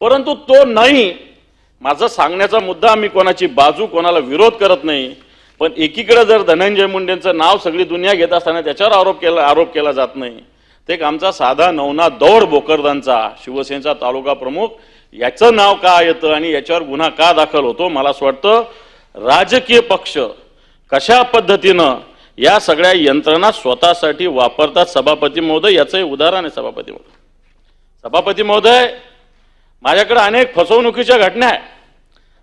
परंतु तो नाही. माझा सांगण्याचा मुद्दा मी कोणाची बाजू कोणाला विरोध करत नाही. पण एकीकडे जर धनंजय मुंडेंचं नाव सगळी दुनिया घेत असताना त्याच्यावर आरोप केला आरोप केला जात नाही. ते एक आमचा साधा नवना दौड बोकरदांचा शिवसेनेचा तालुका प्रमुख याचं नाव का येतं आणि याच्यावर गुन्हा का दाखल होतो? मला असं वाटतं राजकीय पक्ष कशा पद्धतीनं या सगळ्या यंत्रणा स्वतःसाठी वापरतात? सभापती महोदय याचंही उदाहरण आहे सभापती महोदय. सभापती महोदय माझ्याकडे अनेक फसवणुकीच्या घटना आहे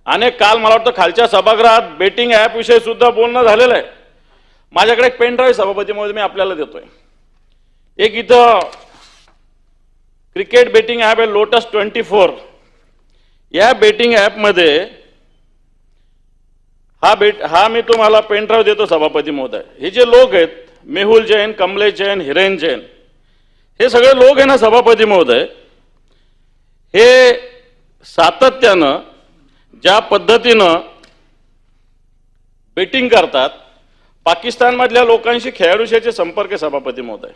अनेक काल मला वाटतं खालच्या सभागृहात बेटिंग ॲपविषयी सुद्धा बोलणं झालेलं आहे. माझ्याकडे एक पेनड्राईव्ह सभापतीमध्ये सभापती महोदय मी आपल्याला देतोय. एक इथं क्रिकेट बेटिंग ॲप आहे लोटस ट्वेंटी फोर या बेटिंग ॲपमध्ये हा बेट हा मी तुम्हाला पेनड्राईव्ह देतो सभापती महोदय हे जे लोक आहेत मेहुल जैन कमलेश जैन हिरेन जैन हे सगळे लोक आहे ना सभापती महोदय हे सातत्यानं ज्या पद्धतीनं बेटिंग करतात पाकिस्तानमधल्या लोकांशी खेळाडूशाचे संपर्क सभापती महोदय.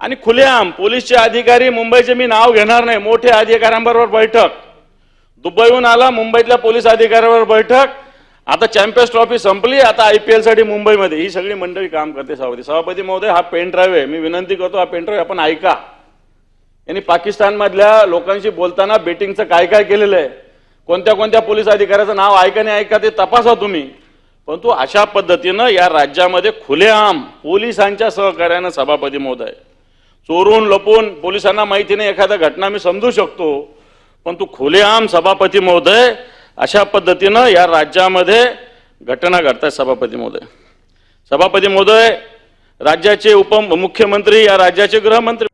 आणि खुलेआम पोलीसचे अधिकारी मुंबईचे मी नाव घेणार नाही मोठ्या अधिकाऱ्यांबरोबर बैठक. दुबईहून आला मुंबईतल्या पोलीस अधिकाऱ्यांवर बैठक. आता चॅम्पियन्स ट्रॉफी संपली आता आय पी एलसाठी मुंबईमध्ये. ही सगळी मंडळी काम करते सभापती. सभापती महोदय हा पेन ड्राईव्ह आहे. मी विनंती करतो हा पेन ड्राईव्ह आपण ऐका. यांनी पाकिस्तानमधल्या लोकांशी बोलताना बेटिंगचं काय काय केलेलं आहे? कोणत्या कोणत्या पोलीस अधिकाऱ्याचं नाव ऐका नाही ऐका ते तपासा तुम्ही. परंतु अशा पद्धतीनं या राज्यामध्ये खुलेआम पोलिसांच्या सहकार्यानं सभापती महोदय. चोरून लपून पोलिसांना माहिती नाही एखाद्या घटना मी समजू शकतो. पण तू खुलेआम सभापती महोदय अशा पद्धतीनं या राज्यामध्ये घटना घडतात सभापती महोदय. सभापती महोदय राज्याचे उपमुख्यमंत्री या राज्याचे गृहमंत्री